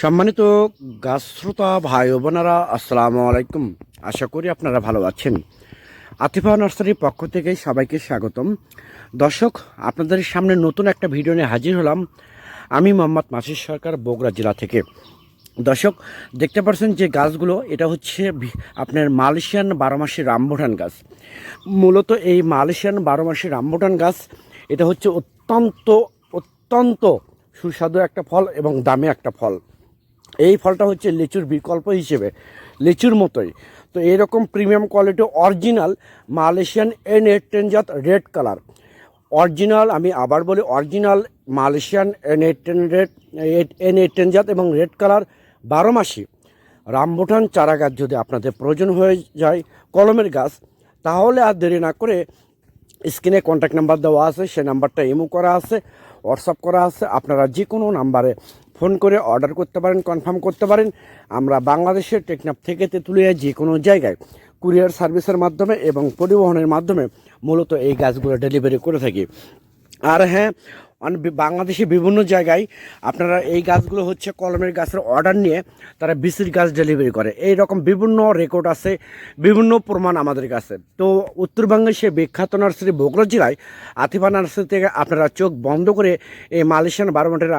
সম্মানিত গাছ শ্রোতা, ভাই বোনেরা, আসসালামু আলাইকুম। আশা করি আপনারা ভালো আছেন। আতিফা নার্সারির পক্ষ থেকে সবাইকে স্বাগতম। দর্শক, আপনাদের সামনে নতুন একটা ভিডিও নিয়ে হাজির হলাম আমি মোহাম্মদ মাসির সরকার, বগুড়া জেলা থেকে। দর্শক, দেখতে পাচ্ছেন যে গাছগুলো, এটা হচ্ছে আপনার মালয়েশিয়ান বারো মাসি রামবুটান গাছ। মূলত এই মালয়েশিয়ান বারো মাসি রামবুটান গাছ, এটা হচ্ছে অত্যন্ত অত্যন্ত সুস্বাদু একটা ফল এবং দামি একটা ফল। এই ফলটা হচ্ছে লিচুর বিকল্প হিসেবে, লিচুর মতোই। তো এরকম premium quality original Malaysian N জাত রেড কালার অরিজিনাল আমি আবার বলি original Malaysian N eight ten red N eight ten জাত এবং রেড কালার বারো মাসি। রামবুটান চারা গাছ যদি আপনাদের প্রয়োজন হয়ে যায় কলমের গাছ, তাহলে আর দেরি না করে স্ক্রিনে কন্ট্যাক্ট নাম্বার দেওয়া আছে, সে নাম্বারটা ইমো করা আছে হোয়াটসঅ্যাপ করা আছে, আপনারা যে কোনো নাম্বারে ফোন করে অর্ডার করতে পারেন, কনফার্ম করতে পারেন। আমরা বাংলাদেশের টেকনাফ থেকে তেঁতুলিয়া যে কোনো জায়গায় কুরিয়ার সার্ভিসের মাধ্যমে এবং পরিবহনের মাধ্যমে মূলত এই গাছগুলো ডেলিভারি করে থাকি। আর হ্যাঁ বাংলাদেশে বিভিন্ন জায়গায় আপনারা এই গাছগুলো হচ্ছে কলমের গাছের অর্ডার নিয়ে তারা বিসির গাছ ডেলিভারি করে। এই রকম বিভিন্ন রেকর্ড আছে, বিভিন্ন প্রমাণ আমাদের কাছে। তো উত্তরবঙ্গের সে বিখ্যাত নার্সারি বগুড়া জেলায় আতিফা নার্সারি থেকে আপনারা চোখ বন্ধ করে এই মালয়েশিয়ান বারোমাটের